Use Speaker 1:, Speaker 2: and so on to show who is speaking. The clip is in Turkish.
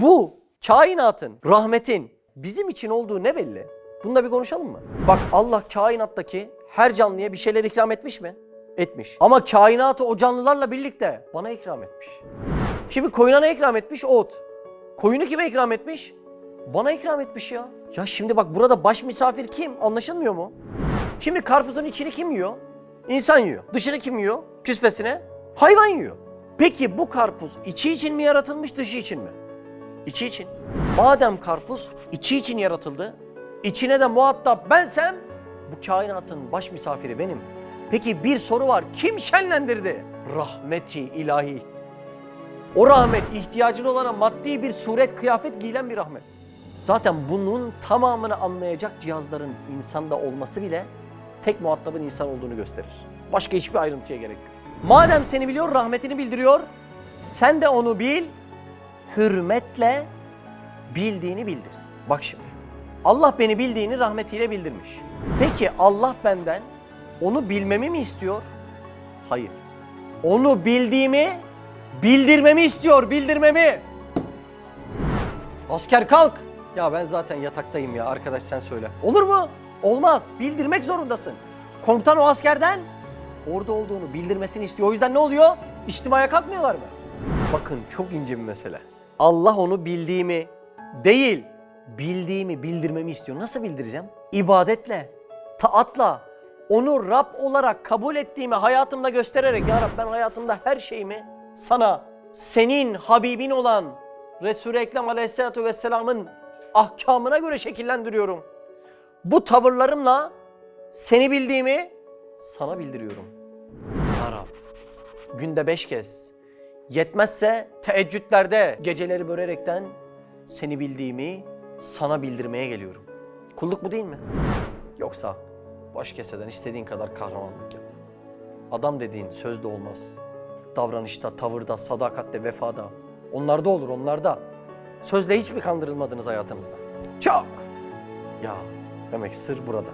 Speaker 1: Bu kainatın, rahmetin bizim için olduğu ne belli? Bunda bir konuşalım mı? Bak Allah kainattaki her canlıya bir şeyler ikram etmiş mi? Etmiş. Ama kainatı o canlılarla birlikte bana ikram etmiş. Şimdi koyuna ne ikram etmiş? Ot. Koyunu kime ikram etmiş? Bana ikram etmiş ya. Ya şimdi bak burada baş misafir kim? Anlaşılmıyor mu? Şimdi karpuzun içini kim yiyor? İnsan yiyor. Dışını kim yiyor? Küspesine. Hayvan yiyor. Peki bu karpuz içi için mi yaratılmış dışı için mi? İçi için. Madem karpuz içi için yaratıldı, içine de muhatap bensem bu kainatın baş misafiri benim. Peki bir soru var. Kim şenlendirdi? Rahmeti ilahi. O rahmet ihtiyacın olana maddi bir suret, kıyafet giyilen bir rahmet. Zaten bunun tamamını anlayacak cihazların insanda olması bile tek muhatabın insan olduğunu gösterir. Başka hiçbir ayrıntıya gerek yok. Madem seni biliyor, rahmetini bildiriyor. Sen de onu bil, hürmetle bildiğini bildir. Bak şimdi. Allah beni bildiğini rahmetiyle bildirmiş. Peki Allah benden onu bilmemi mi istiyor? Hayır. Onu bildiğimi bildirmemi istiyor, bildirmemi. Asker kalk. Ya ben zaten yataktayım ya arkadaş sen söyle. Olur mu? Olmaz. Bildirmek zorundasın. Komutan o askerden orada olduğunu bildirmesini istiyor. O yüzden ne oluyor? İçtimaya kalkmıyorlar mı? Bakın çok ince bir mesele. Allah onu bildiğimi değil, bildiğimi bildirmemi istiyor. Nasıl bildireceğim? İbadetle, taatla, onu Rab olarak kabul ettiğimi hayatımda göstererek ya Rab ben hayatımda her şeyimi sana, senin Habibin olan Resul-i Ekrem Aleyhisselatü Vesselam'ın ahkamına göre şekillendiriyorum. Bu tavırlarımla seni bildiğimi sana bildiriyorum. Ya Rab, günde beş kez, yetmezse teheccüdlerde geceleri bölerekten seni bildiğimi sana bildirmeye geliyorum. Kulluk bu değil mi? Yoksa boş keseden istediğin kadar kahramanlık yap. Adam dediğin sözde olmaz. Davranışta, tavırda, sadakatte, vefada. Onlarda olur, onlarda. Sözle hiç mi kandırılmadınız hayatınızda? Çok. Ya demek sır burada.